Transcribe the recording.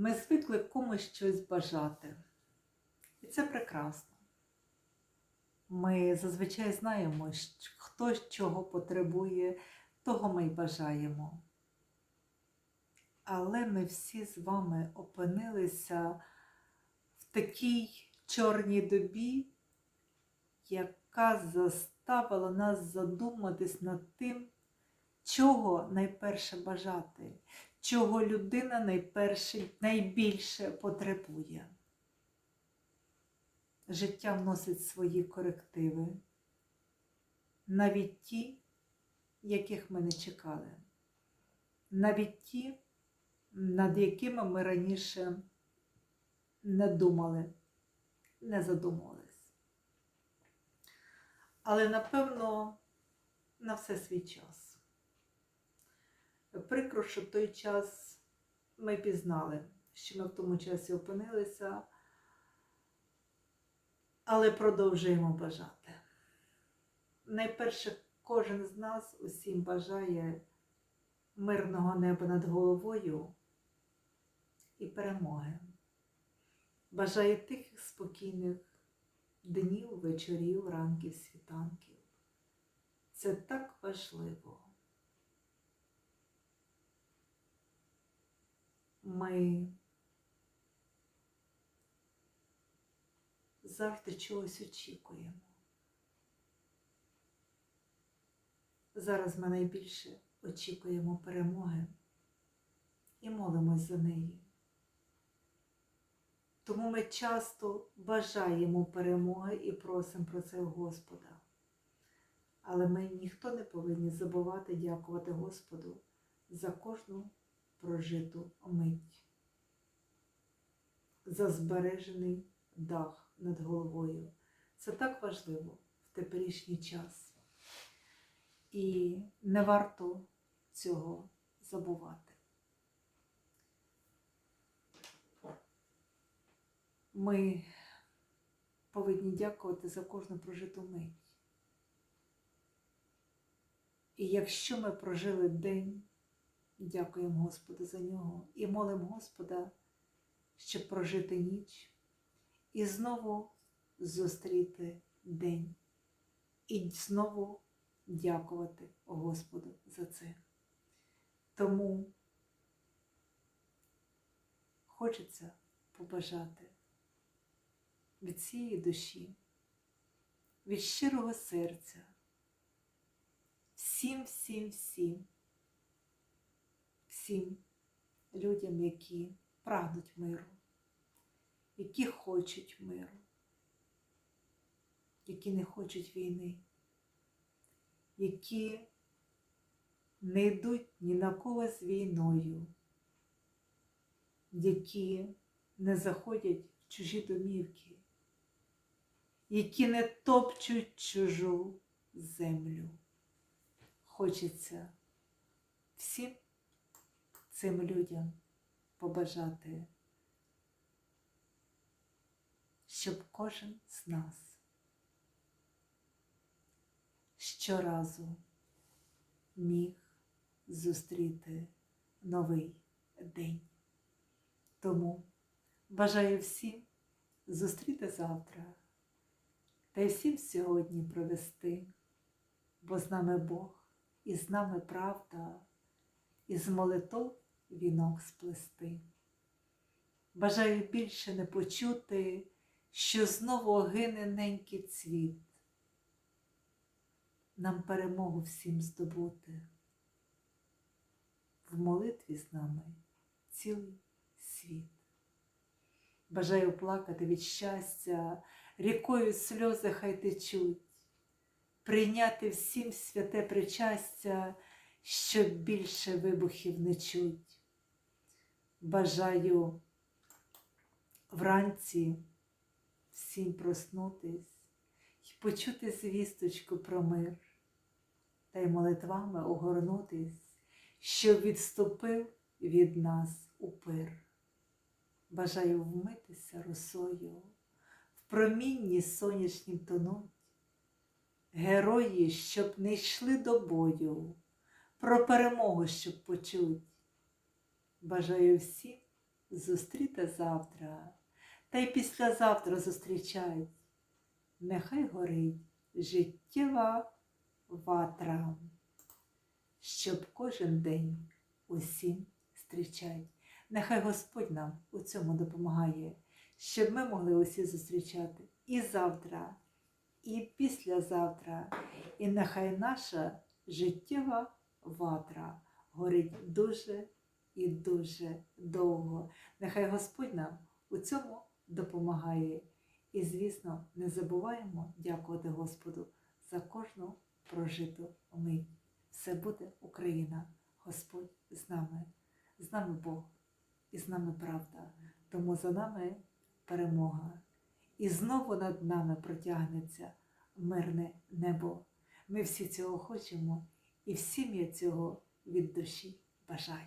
Ми звикли комусь щось бажати. І це прекрасно. Ми зазвичай знаємо, хто чого потребує, того ми й бажаємо. Але ми всі з вами опинилися в такій чорній добі, яка заставила нас задуматись над тим, чого найперше бажати, чого людина найперше, найбільше потребує. Життя вносить свої корективи, навіть ті, яких ми не чекали, навіть ті, над якими ми раніше не думали, не задумувались. Але напевно на все свій час. Прикро, що той час ми пізнали, що ми в тому часі опинилися, але продовжуємо бажати. Найперше, кожен з нас усім бажає мирного неба над головою і перемоги. Бажає тихих, спокійних днів, вечорів, ранків, світанків. Це так важливо. Ми завжди чогось очікуємо. Зараз ми найбільше очікуємо перемоги і молимось за неї. Тому ми часто бажаємо перемоги і просимо про це Господа. Але ми ніхто не повинні забувати дякувати Господу за кожну прожиту мить, за збережений дах над головою. Це так важливо в теперішній час. І не варто цього забувати. Ми повинні дякувати за кожну прожиту мить. І якщо ми прожили день, дякуємо Господу за нього і молимо Господа, щоб прожити ніч і знову зустріти день. І знову дякувати Господу за це. Тому хочеться побажати від цієї душі, від щирого серця, всім, всім, всім, всім людям, які прагнуть миру, які хочуть миру, які не хочуть війни, які не йдуть ні на кого з війною, які не заходять в чужі домівки, які не топчуть чужу землю. Хочеться всім цим людям побажати, щоб кожен з нас щоразу міг зустріти новий день. Тому бажаю всім зустріти завтра та й всім сьогодні провести, бо з нами Бог, і з нами правда, і з молитов вінок сплести. Бажаю більше не почути, що знову гине ненький цвіт. Нам перемогу всім здобути. В молитві з нами цілий світ. Бажаю плакати від щастя, рікою сльози хай течуть, прийняти всім святе причастя, щоб більше вибухів не чуть. Бажаю вранці всім проснутись і почути звісточку про мир, та й молитвами огорнутись, щоб відступив від нас упир. Бажаю вмитися росою, в промінні сонячнім тонуть, герої, щоб не йшли до бою, про перемогу, щоб почуть. Бажаю всім зустріти завтра, та й післязавтра зустрічай. Нехай горить життєва ватра, щоб кожен день усім зустрічай. Нехай Господь нам у цьому допомагає, щоб ми могли усі зустрічати і завтра, і післязавтра, і нехай наша життєва ватра горить дуже і дуже довго. Нехай Господь нам у цьому допомагає. І, звісно, не забуваємо дякувати Господу за кожну прожиту мить. Все буде Україна, Господь з нами, з нами Бог і з нами правда. Тому за нами перемога. І знову над нами протягнеться мирне небо. Ми всі цього хочемо, і всім я цього від душі бажаю.